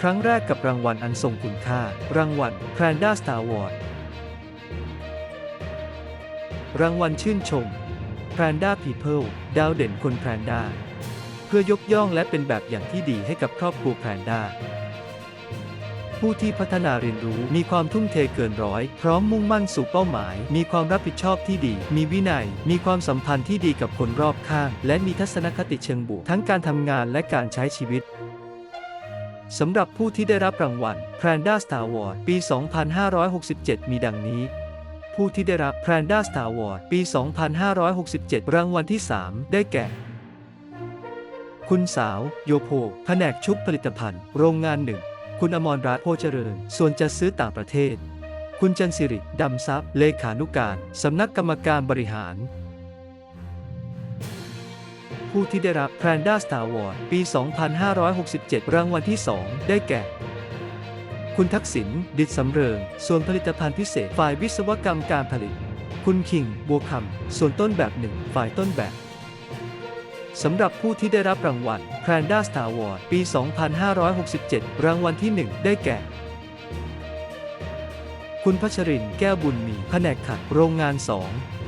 ครั้งแรกกับรางวัลอันทรงคุณค่า รางวัล p r a n d a Star Award รางวัลชื่นชม p r a n d a People ดาวเด่นคน p r a n d a เพื่อยกย่องและเป็นแบบอย่างที่ดีให้กับครอบครัว p r a n d a ผู้ที่พัฒนาเรียนรู้มีความทุ่มเทเกินร้อย พร้อมมุ่งมั่นสู่เป้าหมาย มีความรับผิดชอบที่ดี มีวินัย มีความสัมพันธ์ที่ดีกับคนรอบข้าง และมีทัศนคติเชิงบวกทั้งการทำงานและการใช้ชีวิต สำหรับผู้ที่ได้รับรางวัล p r a n d a Star Award ปี 2567 มีดังนี้ ผู้ที่ได้รับ p r a n d a Star Award ปี 2567 รางวัลที่ 3 ได้แก่ คุณสาว โยโพแผนกชุบผลิตภัณฑ์ โรงงานหนึ่ง คุณอมรรัตน์โพเจริญ ส่วนจะซื้อต่างประเทศ คุณจันสิริ ดำทรัพย์เลขานุการ สำนักกรรมการบริหาร ผู้ที่ได้รับ p r a n d a Star Award ปี 2567 รางวัลที่ 2 ได้แก่ คุณทักษิณ ดิษสำเริง ส่วนผลิตภัณฑ์พิเศษ ฝ่ายวิศวกรรมการผลิต คุณคิง บัวคำ ส่วนต้นแบบหนึ่ง ฝ่ายต้นแบบสำหรับผู้ที่ได้รับรางวัล p r a n d a Star Award ปี 2567 รางวัลที่ 1 ได้แก่ คุณพัชริน แก้วบุญมี แผนกขัด โรงงาน 2